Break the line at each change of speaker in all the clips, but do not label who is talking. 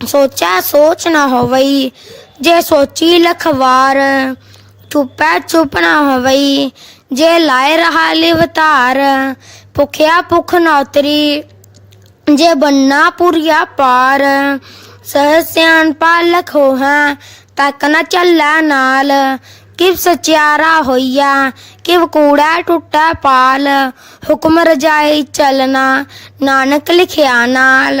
ਸੋਚਾ ਸੋਚ ਨਾ ਹੋਵਈ, ਜੇ ਸੋਚੀ ਲਖਵਾਰ, ਚੁੱਪੈ ਚੁੱਪ ਨਾ ਹੋਵਈ, ਜੇ ਲਾਇ ਰਹਾ ਲਿਵਤਾਰ ਭੁਖਿਆ ਭੁਖ ਨਾ ਉਤਰੀ, ਜੇ ਬੰਨਾ ਪੁਰੀਆ ਪਾਰ ਸਹ ਸਿਆਣ ਪਾਲਕ ਹੋਹਾਂ, ਤੱਕ ਨਾ ਚੱਲਾ ਨਾਲ, ਕਿਵ ਸਚਿਆਰਾ ਹੋਈਆ, ਕਿਵ ਕੂੜਾ ਟੁੱਟਾ ਪਾਲ, ਹੁਕਮ ਰਜਾਈ ਚਲਨਾ ਨਾਨਕ ਲਿਖਿਆ ਨਾਲ।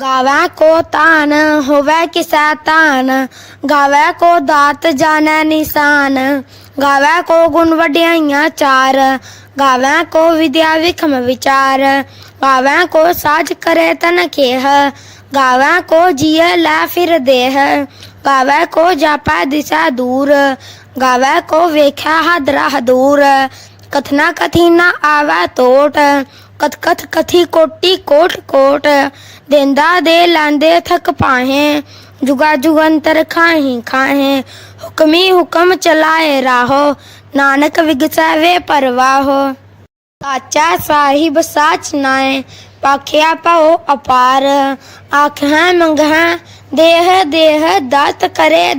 ਗਾਵੈ ਕੋ ਤਾਨ ਹੋਵੇ ਕਿਸੈ ਤਾਨ ਗਾਵੈ ਕੋ ਦਾਤ ਜਾਣੈ ਨਿਸ਼ਾਨ, ਗਾਵੈ ਕੋ ਗੁਣ ਵਡਿਆਈਆਂ ਚਾਰ, ਗਾਵੈ ਕੋ ਵਿਦਿਆ ਵਿਖਮ ਵਿਚਾਰ, ਗਾਵੈ ਕੋ ਸਾਜ ਕਰੇ ਤਨ ਖੇਹ, ਗਾਵੈ ਕੋ ਜੀਅ ਲੈ ਫਿਰ ਦੇਹ, ਗਾਵੈ ਕੋ ਜਾਪੈ ਦਿਸ਼ਾ ਦੂਰ, ਗਾਵੈ ਕੋ ਵੇਖਿਆ ਹਦਰਾ ਹਦੂਰ ਕਥਨਾ ਕਥੀ ਨਾ ਆਵੈ ਤੋਟ ਕਥ ਕਥ ਕਥੀ ਕੋਟੀ ਕੋਟ ਕੋਟ ਦੇਂਦਾ ਦੇ ਲਾਂਦੇ ਥਕ ਪਾਹੇ ਜੁਗਾ ਜੁਗੰਤਰ ਖਾਹੀ ਖਾਹੇ ਹੁਕਮੀ ਹੁਕਮ ਚਲਾਏ ਰਾਹੋ ਨਾਨਕ ਵਿਗਸੈ ਵੇ ਪਰਵਾਹੋ ਸਾਚਾ ਸਾਹਿਬ ਸਾਚ ਨਾਏ ਪਾਖਿਆ ਪਾਓ ਅਪਾਰ ਆਖਾਂ ਮੰਗਾਂ ਦੇਹ ਦੇਹ ਦਾਤ ਕਰੇ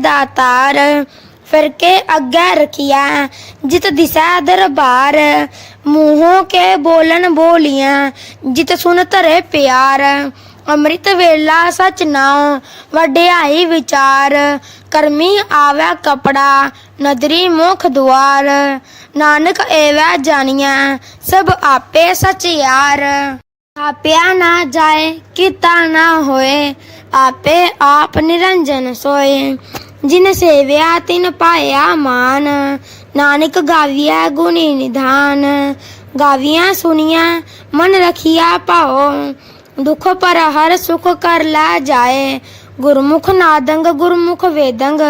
ਦਾਤਾਰ ਫਿਰ ਕੇ ਅੱਗੇ ਰਖਿਆ, ਜਿਤ ਦਿਸ਼ਾ ਦਰਬਾਰ, ਮੂੰਹੋਂ ਕੇ ਬੋਲਨ ਬੋਲੀਆਂ, ਜਿਤ ਸੁਨ ਧਰੇ ਪਿਆਰ, ਅੰਮ੍ਰਿਤ ਵੇਲਾ ਸਚ ਨਾਉ, ਵਡਿਆਈ ਵਿਚਾਰ, ਕਰਮੀ ਆਵੈ ਕਪੜਾ, ਨਦਰੀ ਮੁਖ ਦੁਆਰ, ਨਾਨਕ ਏਵੈ ਜਾਣੀਐ, ਸਭ ਆਪੇ ਸਚ ਯਾਰ। ਆਪਿਆ ਨਾ ਜਾਏ, ਕੀਤਾ ਨਾ ਹੋਏ, ਆਪੇ ਆਪ ਨਿਰੰਜਨ ਸੋਏ। ਜਿਨ ਸੇਵਿਆ ਤਿਨ ਪਾਇਆ ਮਾਨ। ਨਾਨਕ ਗਾਵੀਆ ਗੁਣੀ ਨਿਧਾਨ। ਗਾਵੀਆਂ ਸੁਣੀਆਂ ਮਨ ਰਖਿਆ ਭਾਓ ਦੁਖ ਪਰ ਹਰ ਸੁਖ ਕਰ ਲਾ ਜਾਏ। ਗੁਰਮੁਖ ਨਾਦੰਗ, ਗੁਰਮੁਖ ਵੇਦੰਗ।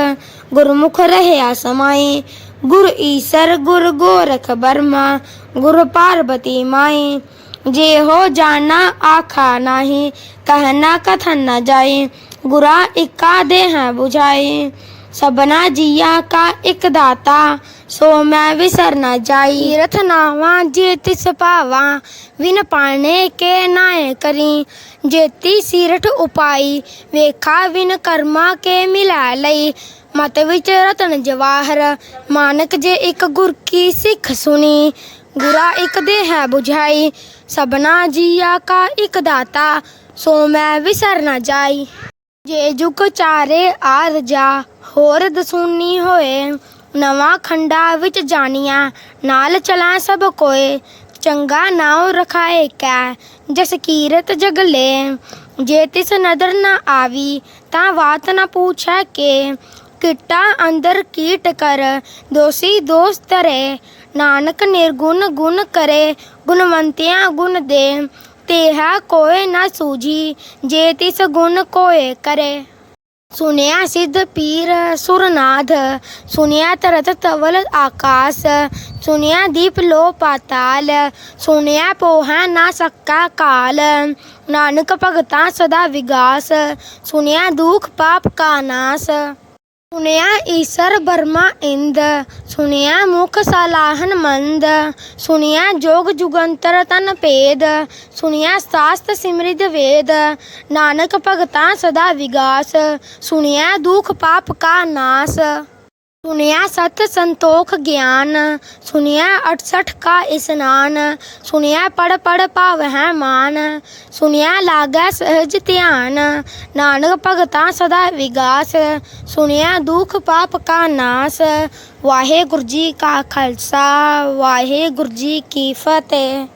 ਗੁਰਮੁਖ ਰਹਿਆ ਸਮਾਈ ਗੁਰ ਈਸਰ, ਗੁਰ ਗੋਰਖ ਬਰਮਾ। ਗੁਰ ਪਾਰਬਤੀ ਮਾਈ ਜੇ ਹੋ ਜਾਣਾ ਆਖਾ ਨਹੀਂ ਕਹਿਣਾ ਕਥਨ ਨਾ ਜਾਏ। ਗੁਰਾ ਇਕਾ ਹੈ 부ਝਾਈ ਸਬਨਾ ਜੀਆ ਕਾ ਇਕ ਦਾਤਾ, ਸੋ ਮੈਂ ਵਿਸਰ ਨ ਜਾਈ। ਤੀਰਥ ਨਾਵਾਂ ਜੇ ਤਿਸ ਭਾਵਾਂ, ਵਿਨ ਪਾਣੇ ਕੇ ਨਾਏ ਕਰੀ। ਜੇਤੀ ਸਿਰਠ ਉਪਾਈ, ਵੇਖਾ ਵਿਨ ਕਰਮਾ ਕੇ ਮਿਲਾ ਲਈ। ਮਤ ਵਿੱਚ ਰਤਨ ਜਵਾਹਰ, ਮਾਨਕ ਜੇ ਇੱਕ ਗੁਰ ਕੀ ਸਿੱਖ ਸੁਣੀ। ਗੁਰਾ ਇੱਕ ਦੇ ਹੈ 부ਝਾਈ ਸਬਨਾ ਜੀਆ ਕਾ ਇੱਕ ਦਾਤਾ, ਸੋ ਮੈਂ ਵਿਸਰ ਨ ਜਾਈ। ਜੇ ਜੁਗ ਚਾਰੇ ਆ ਜਾ, ਹੋਰ ਦਸੂਨੀ ਹੋਏ। ਨਵਾਂ ਖੰਡਾ ਵਿੱਚ ਜਾਣੀਆਂ, ਨਾਲ ਚਲਾਂ ਸਭ ਕੋਏ। ਚੰਗਾ ਨਾਉ ਰਖਾਏ ਕੈ, ਜਸ ਕੀਰਤ ਜਗਲੇ ਜੇ ਤਿਸ ਨਦਰ ਨਾ ਆਵੀ, ਤਾਂ ਬਾਤ ਨਾ ਪੁੱਛੈ ਕੇ। ਕਿਟਾ ਅੰਦਰ ਕੀਟ ਕਰ, ਦੋਸੀ ਦੋਸ ਤਰੇ ਨਾਨਕ ਨਿਰਗੁਣ ਗੁਣ ਕਰੇ, ਗੁਣਵੰਤਿਆਂ ਗੁਣ ਦੇ। ਤੇਹਾ ਕੋਏ ਨਾ ਸੂਝੀ ਜੇ ਤਿਸ ਗੁਣ ਕੋਏ ਕਰੇ। ਸੁਨਿਆ ਸਿੱਧ ਪੀਰ ਸੁਰਨਾਥ, ਸੁਨਿਆ ਤਰਤ ਤਵਲ ਆਕਾਸ, ਸੁਨਿਆ ਦੀਪ ਲੋ ਪਾਤਾਲ, ਸੁਨਿਆ ਪੋਹਾ ਨਾ ਸਕਾ ਕਾਲ। ਨਾਨਕ ਭਗਤਾ ਸਦਾ ਵਿਗਾਸ, ਸੁਨਿਆ ਦੁਖ ਪਾਪ ਕਾ ਨਾਸ। ਸੁਣਿਆ ਈਸਰ ਬਰਮਾ ਇੰਦ ਸੁਨਿਆ ਮੁਖ ਸਲਾਹਨ ਮੰਦ, ਸੁਣਿਆ ਜੋਗ ਜੁਗੰਤਰ ਤਨ ਭੇਦ, ਸੁਣਿਆ ਸਾਸਤ ਸਿਮਰਿਤ ਵੇਦ, ਨਾਨਕ ਭਗਤਾਂ ਸਦਾ ਵਿਗਾਸ, ਸੁਣਿਆ ਦੁਖ ਪਾਪ ਕਾ ਨਾਸ। ਸੁਨਿਆ ਸਤ ਸੰਤੋਖ ਗਿਆਨ ਸੁਨਿਆ 68 ਕਾ ਇਸਨਾਨ ਸੁਨਿਆ ਪੜ ਪੜ ਭਾਵ ਹੈ ਮਾਨ ਸੁਨਿਆ ਲਾਗੈ ਸਹਿਜ ਧਿਆਨ, ਨਾਨਕ ਭਗਤਾਂ ਸਦਾ ਵਿਗਾਸ ਸੁਨਿਆ ਦੁਖ ਪਾਪ ਕਾ ਨਾਸ, ਵਾਹਿਗੁਰੂ ਜੀ ਕਾ ਖਾਲਸਾ, ਵਾਹਿਗੁਰੂ ਜੀ ਕੀ ਫਤਿਹ।